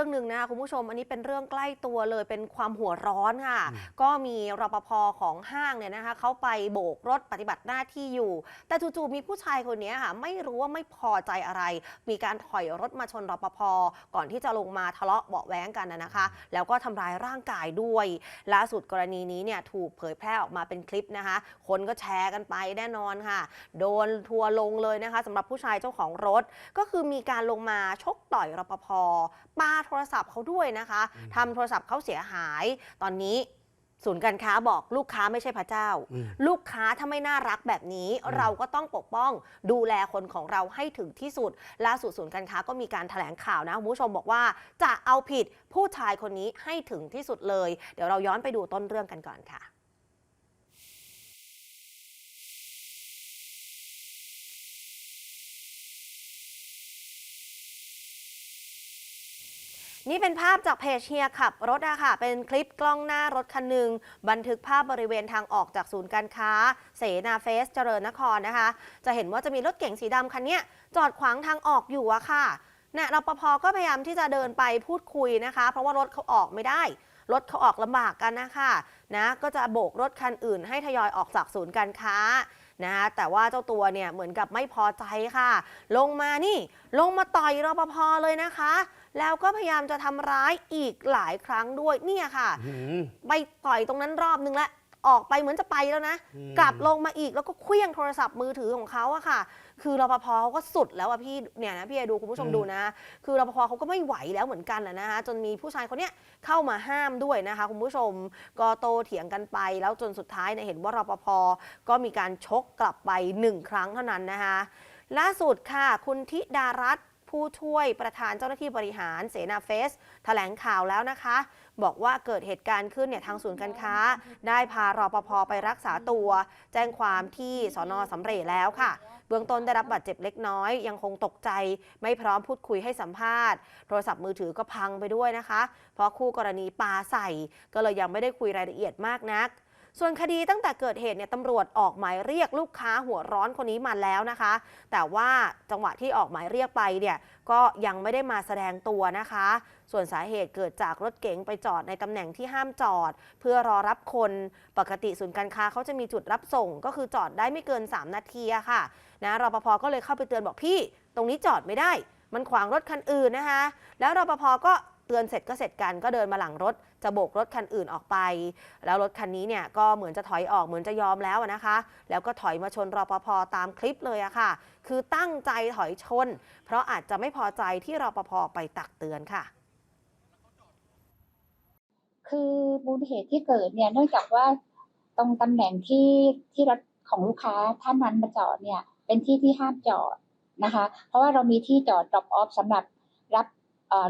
รื่องหนึ่งนะคะคุณผู้ชมอันนี้เป็นเรื่องใกล้ตัวเลยเป็นความหัวร้อนค่ะอืมก็มีรปภของห้างเนี่ยนะคะเขาไปโบกรถปฏิบัติหน้าที่อยู่ แต่จู่ๆมีผู้ชายคนนี้ค่ะไม่รู้ว่าไม่พอใจอะไร มีการถอยรถมาชนรปภก่อนที่จะลงมาทะเลาะเบาะแว้งกันนะนะคะ แล้วก็ทำร้ายร่างกายด้วยล่าสุดกรณีนี้เนี่ยถูกเผยแพร่ออกมาเป็นคลิปนะคะ คนก็แชร์กันไปแน่นอนค่ะ โดนทัวร์ลงเลยนะคะสำหรับผู้ชายเจ้าของรถก็คือมีการลงมาชกต่อยรปภปาโทรศัพท์เขาด้วยนะคะอืมทำโทรศัพท์เขาเสียหาย ตอนนี้ศูนย์การค้าบอกลูกค้าไม่ใช่พระเจ้าอืมลูกค้าถ้าไม่น่ารักแบบนี้อืมเราก็ต้องปกป้องดูแลคนของเราให้ถึงที่สุด ล่าสุดศูนย์การค้าก็มีการแถลงข่าวนะคุณผู้ชมบอกว่าจะเอาผิดผู้ชายคนนี้ให้ถึงที่สุดเลย เดี๋ยวเราย้อนไปดูต้นเรื่องกันก่อนค่ะ นี่เป็นภาพจากเพจเฮียขับรถอะค่ะ เป็นคลิปกล้องหน้ารถคันหนึ่งบันทึกภาพบริเวณทางออกจากศูนย์การค้า เสนาเฟสเจริญนครนะคะ จะเห็นว่าจะมีรถเก๋งสีดำคันนี้จอดขวางทางออกอยู่อะค่ะเนี่ยรปภก็พยายามที่จะเดินไปพูดคุยนะคะ เพราะว่ารถเขาออกไม่ได้ รถเขาออกลำบากกันนะคะนะก็จะโบกรถคันอื่นให้ทยอยออกจากศูนย์การค้านะแต่ว่าเจ้าตัวเนี่ยเหมือนกับไม่พอใจค่ะ ลงมานี่ ลงมาต่อยรปภเลยนะคะ แล้วก็พยายามจะทำร้ายอีกหลายครั้งด้วยเนี่ยค่ะอืมไปต่อยตรงนั้นรอบนึงแล้วออกไปเหมือนจะไปแล้วนะอืมกลับลงมาอีกแล้วก็เคลี้ยงโทรศัพท์มือถือของเขาอะค่ะ คือรปภเขาก็สุดแล้วอะพี่เนี่ยนะพี่เอดูคุณผู้ชมดูนะ คือรปภเขาก็ไม่ไหวแล้วเหมือนกันแหละนะคะจนมีผู้ชายคนเนี้ยเข้ามาห้ามด้วยนะคะ คุณผู้ชมก็โตเถียงกันไป แล้วจนสุดท้ายเนี่ยเห็นว่ารปภก็มีการชกกลับไปหนึ่งครั้งเท่านั้นนะคะล่าสุดค่ะ คุณธิดารัตน์ ผู้ช่วยประธานเจ้าหน้าที่บริหารเสนาเฟสแถลงข่าวแล้วนะคะ บอกว่าเกิดเหตุการณ์ขึ้นเนี่ยทางศูนย์การค้า ได้พารอปภไปรักษาตัว แจ้งความที่สอนอสำเร็จแล้วค่ะ เบื้องต้นได้รับบาดเจ็บเล็กน้อย ยังคงตกใจ ไม่พร้อมพูดคุยให้สัมภาษณ์ โทรศัพท์มือถือก็พังไปด้วยนะคะ เพราะคู่กรณีปาใส่ ก็เลยยังไม่ได้คุยรายละเอียดมากนัก ส่วนคดีตั้งแต่เกิดเหตุเนี่ยตำรวจออกหมายเรียกลูกค้าหัวร้อนคนนี้มาแล้วนะคะ แต่ว่าจังหวะที่ออกหมายเรียกไปเนี่ยก็ยังไม่ได้มาแสดงตัวนะคะ ส่วนสาเหตุเกิดจากรถเก๋งไปจอดในตำแหน่งที่ห้ามจอด เพื่อรอรับคนปกติศูนย์การค้าเขาจะมีจุดรับส่ง ก็คือจอดได้ไม่เกิน 3 นาทีค่ะนะรปภก็เลยเข้าไปเตือนบอกพี่ ตรงนี้จอดไม่ได้ มันขวางรถคันอื่นนะคะ แล้วรปภก็ ตือนเสร็จก็เสร็จกันก็เดินมาหลังรถ จะโบกรถคันอื่นออกไป แล้วรถคันนี้เนี่ยก็เหมือนจะถอยออกเหมือนจะยอมแล้วนะคะ แล้วก็ถอยมาชนรปภตามคลิปเลยอะค่ะ คือตั้งใจถอยชน เพราะอาจจะไม่พอใจที่รปภไปตักเตือนค่ะคือมูลเหตุที่เกิดเนี่ยเนื่องจากว่าตรงตำแหน่งที่ที่รถของลูกค้าท่านนั้นมาจอดเนี่ย เป็นที่ที่ห้ามจอดนะคะ เพราะว่าเรามีที่จอด drop off สำหรับ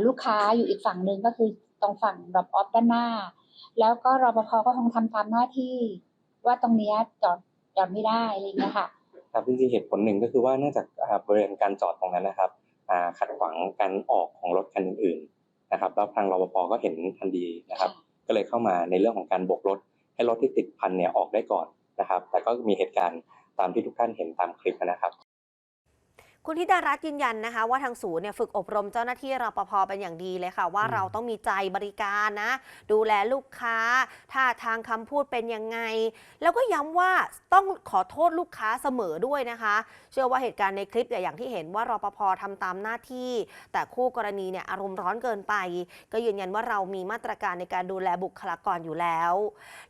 ลูกค้าอยู่อีกฝั่งหนึ่งก็คือตรงฝั่ง drop off ด้านหน้า แล้วก็รปภก็คงทำตามหน้าที่ ว่าตรงนี้จอดจอดไม่ได้อะไรอย่างเงี้ยค่ะครับจริงๆเหตุผลหนึ่งก็คือว่าเนื่องจากบริเวณการจอดตรงนั้นนะครับขัดขวางการออกของรถคันอื่น ๆ นะครับ แล้วทางรปภก็เห็นทันทีนะครับ ก็เลยเข้ามาในเรื่องของการบกรถ ให้รถที่ติดพันเนี่ยออกได้ก่อนนะครับ แต่ก็มีเหตุการณ์ตามที่ทุกท่านเห็นตามคลิปนะครับ คุณธิดารัตน์ยืนยันนะคะ ว่าทางศูนย์เนี่ยฝึกอบรมเจ้าหน้าที่รปภเป็นอย่างดีเลยค่ะ ว่าอืมเราต้องมีใจบริการนะ ดูแลลูกค้าท่าทางคำพูดเป็นยังไง แล้วก็ย้ำว่าต้องขอโทษลูกค้าเสมอด้วยนะคะ เชื่อว่าเหตุการณ์ในคลิปเนี่ยอย่างที่เห็นว่ารปภทำตามหน้าที่ แต่คู่กรณีเนี่ยอารมณ์ร้อนเกินไป ก็ยืนยันว่าเรามีมาตรการในการดูแลบุคลากรอยู่แล้ว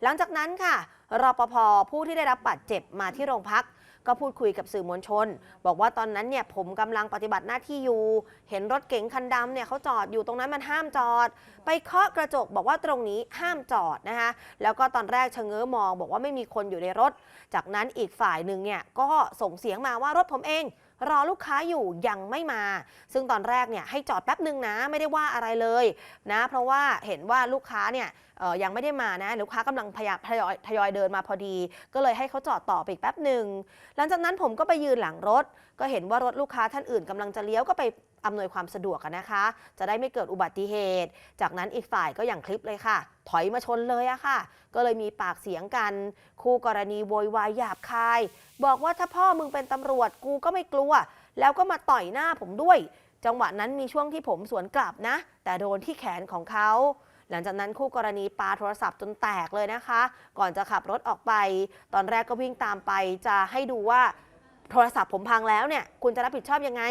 หลังจากนั้นค่ะรปภผู้ที่ได้รับบาดเจ็บมาที่โรงพัก ก็พูดคุยกับสื่อมวลชน บอกว่าตอนนั้นเนี่ยผมกำลังปฏิบัติหน้าที่อยู่ เห็นรถเก๋งคันดำเนี่ยเขาจอดอยู่ตรงนั้นมันห้ามจอด ไปเคาะกระจกบอกว่าตรงนี้ห้ามจอดนะคะแล้วก็ตอนแรกชะเง้อมอง บอกว่าไม่มีคนอยู่ในรถ จากนั้นอีกฝ่ายหนึ่งเนี่ยก็ส่งเสียงมาว่ารถผมเองรอลูกค้าอยู่ยังไม่มา ซึ่งตอนแรกเนี่ยให้จอดแป๊บหนึ่งนะไม่ได้ว่าอะไรเลยนะ เพราะว่าเห็นว่าลูกค้าเนี่ย ยังไม่ได้มานะลูกค้ากำลังพยายามทยอยทยอยเดินมาพอดี ก็เลยให้เขาจอดต่อไปอีกแป๊บหนึ่งหลังจากนั้นผมก็ไปยืนหลังรถ ก็เห็นว่ารถลูกค้าท่านอื่นกำลังจะเลี้ยวก็ไปอำนวยความสะดวกนะคะ จะได้ไม่เกิดอุบัติเหตุ จากนั้นอีกฝ่ายก็อย่างคลิปเลยค่ะ ถอยมาชนเลยอะค่ะ ก็เลยมีปากเสียงกัน คู่กรณีโวยวายหยาบคาย บอกว่าถ้าพ่อมึงเป็นตำรวจกูก็ไม่กลัว แล้วก็มาต่อยหน้าผมด้วย จังหวะนั้นมีช่วงที่ผมสวนกลับนะ แต่โดนที่แขนของเขา หลังจากนั้นคู่กรณีปาโทรศัพท์จนแตกเลยนะคะ ก่อนจะขับรถออกไป ตอนแรกก็วิ่งตามไป จะให้ดูว่าโทรศัพท์ผมพังแล้วเนี่ย คุณจะรับผิดชอบยังไง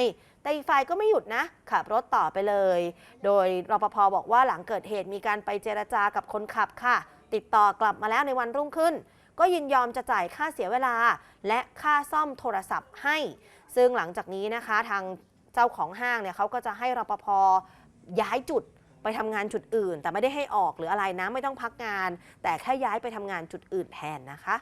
แต่อีกฝ่ายก็ไม่หยุดนะ ขับรถต่อไปเลย โดยรปภบอกว่าหลังเกิดเหตุมีการไปเจรจากับคนขับค่ะ ติดต่อกลับมาแล้วในวันรุ่งขึ้น ก็ยินยอมจะจ่ายค่าเสียเวลา และค่าซ่อมโทรศัพท์ให้ ซึ่งหลังจากนี้นะคะทางเจ้าของห้างเนี่ยเขาก็จะให้รปภย้ายจุด ทำงานจุดอื่น แต่ไม่ได้ให้ออกหรืออะไรนะไม่ต้องพักงาน แต่แค่ย้ายไปทำงานจุดอื่นแทนนะคะ